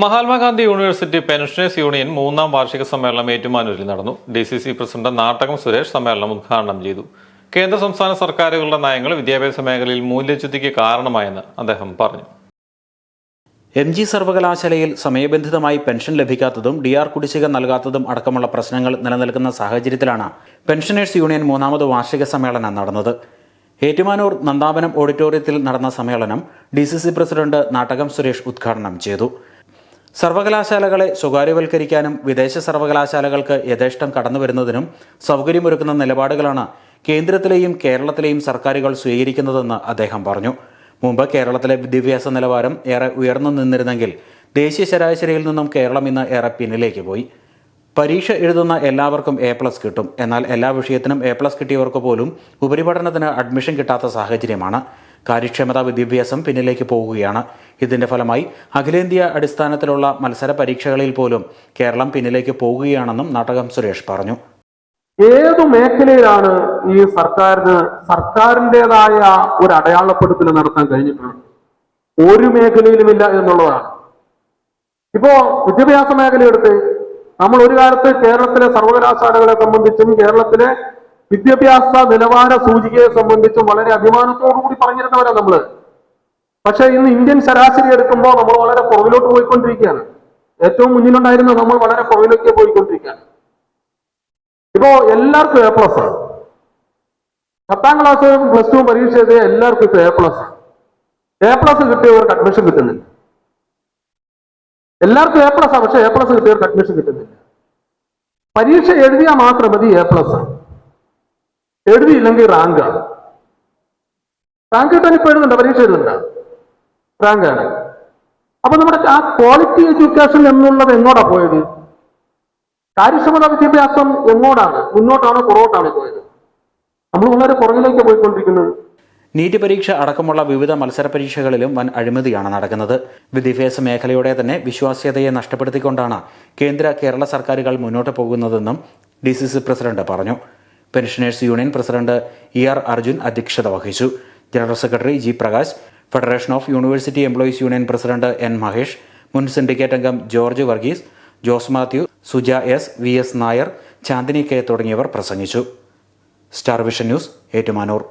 Mahatma Gandhi university pensioners union മൂന്നാം വാർഷിക സമ്മേളനം ഏറ്റുമാനൂരിൽ നടന്നു. D C C president Nattakam Suresh സമ്മേളനം ഉദ്ഘാടനം ചെയ്തു. കേന്ദ്ര സംസ്ഥാന സർക്കാരുകളുടെ നയങ്ങൾ വിദ്യാഭ്യാസ മേഖലയിൽ മൂല്യച്യുതിക്ക് കാരണമായെന്ന് അദ്ദേഹം പറഞ്ഞു. എം ജി സർവകലാശാലയിൽ സമയബന്ധിതമായി പെൻഷൻ ലഭിക്കാത്തതും ഡി ആർ കുടിശ്ശിക നൽകാത്തതും അടക്കമുള്ള പ്രശ്നങ്ങൾ നിലനിൽക്കുന്ന സാഹചര്യത്തിലാണ് പെൻഷനേഴ്സ് യൂണിയൻ മൂന്നാമത് വാർഷിക സമ്മേളനം നടന്നത്. ഏറ്റുമാനൂർ നന്ദാപനം ഓഡിറ്റോറിയത്തിൽ നടന്ന സമ്മേളനം D C C president Nattakam Suresh ഉദ്ഘാടനം ചെയ്തു. സർവകലാശാലകളെ സ്വകാര്യവൽക്കരിക്കാനും വിദേശ സർവകലാശാലകൾക്ക് യഥേഷ്ടം കടന്നുവരുന്നതിനും സൗകര്യമൊരുക്കുന്ന നിലപാടുകളാണ് കേന്ദ്രത്തിലെയും കേരളത്തിലെയും സർക്കാരുകൾ സ്വീകരിക്കുന്നതെന്ന് അദ്ദേഹം പറഞ്ഞു. മുമ്പ് കേരളത്തിലെ വിദ്യാഭ്യാസ നിലവാരം ഏറെ ഉയർന്നു നിന്നിരുന്നെങ്കിൽ ദേശീയ ശരാശരിയിൽ നിന്നും കേരളം ഇന്ന് ഏറെ പിന്നിലേക്ക് പോയി. പരീക്ഷ എഴുതുന്ന എല്ലാവർക്കും എ പ്ലസ് കിട്ടും. എന്നാൽ എല്ലാ വിഷയത്തിനും എ പ്ലസ് കിട്ടിയവർക്ക് പോലും ഉപരിപഠനത്തിന് അഡ്മിഷൻ കിട്ടാത്ത സാഹചര്യമാണ്. കാര്യക്ഷമതാ വിദ്യാഭ്യാസം പിന്നിലേക്ക് പോവുകയാണ് ഇതിന്റെ ഫലമായി അഖിലേന്ത്യാ അടിസ്ഥാനത്തിലുള്ള മത്സര പരീക്ഷകളിൽ പോലും കേരളം പിന്നിലേക്ക് പോവുകയാണെന്നും നാടകം സുരേഷ് പറഞ്ഞു. ഏതു മേഖലയിലാണ് ഈ സർക്കാരിന് സർക്കാരിന്റെതായ ഒരു അടയാളപ്പെടുത്തൽ നടത്താൻ കഴിഞ്ഞിട്ടുള്ളത്? ഒരു മേഖലയിലുമില്ല എന്നുള്ളതാണ്. ഇപ്പോ വിദ്യാഭ്യാസ മേഖല എടുത്ത് നമ്മൾ ഒരു കാലത്ത് കേരളത്തിലെ സർവകലാശാലകളെ സംബന്ധിച്ചും കേരളത്തിലെ വിദ്യാഭ്യാസ നിലവാര സൂചികയെ സംബന്ധിച്ചും വളരെ അഭിമാനത്തോടു കൂടി പറഞ്ഞിരുന്നവരാണ് നമ്മൾ. പക്ഷെ ഇന്ന് ഇന്ത്യൻ ശരാശരി എടുക്കുമ്പോൾ നമ്മൾ വളരെ പുറകിലോട്ട് പോയിക്കൊണ്ടിരിക്കുകയാണ്. ഏറ്റവും മുന്നിലുണ്ടായിരുന്ന നമ്മൾ വളരെ പുറകിലേക്ക് പോയിക്കൊണ്ടിരിക്കുകയാണ്. ഇപ്പോ എല്ലാവർക്കും എ പ്ലസ് ആണ്. പത്താം ക്ലാസ് പ്ലസ് ടു പരീക്ഷ എഴുതിയ എല്ലാവർക്കും ഇപ്പൊ എ പ്ലസ് ആണ്. എ പ്ലസ് കിട്ടിയവർക്ക് അഡ്മിഷൻ കിട്ടുന്നില്ല. എല്ലാവർക്കും എ പ്ലസ് ആണ് പക്ഷെ എ പ്ലസ് കിട്ടിയവർക്ക് അഡ്മിഷൻ കിട്ടുന്നില്ല. പരീക്ഷ എഴുതിയാൽ മാത്രം മതി എ പ്ലസ് എഴുതിയില്ലെങ്കിൽ റാങ്ക് ആണ്. റാങ്ക് കിട്ടാൻ ഇപ്പൊ എഴുതുന്നുണ്ട്? പരീക്ഷ എഴുതുന്നുണ്ട്? റാങ്ക് ആണ്. അപ്പൊ നമ്മുടെ ആ ക്വാളിറ്റി എഡ്യൂക്കേഷൻ എന്നുള്ളത് എങ്ങോട്ടാ പോയത്? കാര്യക്ഷമത വിദ്യാഭ്യാസം എങ്ങോട്ടാണ് മുന്നോട്ടാണോ പുറകോട്ടാണോ പോയത്? നമ്മൾ വളരെ പുറകിലേക്ക് പോയിക്കൊണ്ടിരിക്കുന്നത് നീറ്റ് പരീക്ഷ അടക്കമുള്ള വിവിധ മത്സര പരീക്ഷകളിലും വൻ അഴിമതിയാണ് നടക്കുന്നത്. വിദ്യാഭ്യാസ മേഖലയുടെ തന്നെ വിശ്വാസ്യതയെ നഷ്ടപ്പെടുത്തിക്കൊണ്ടാണ് കേന്ദ്ര കേരള സർക്കാരുകൾ മുന്നോട്ട് പോകുന്നതെന്നും ഡി പ്രസിഡന്റ് പറഞ്ഞു. Pensioners union president E R Arjun അധ്യക്ഷത വഹിച്ചു. General secretary G Prakash federation of university employees union president N Mahesh മുൻ സിൻഡിക്കേറ്റ് അംഗം George Varghese Jose Mathew Suja S V S Nair Chandini K തുടങ്ങിയവർ പ്രസംഗിച്ചു. Star Vision News Ettumanoor.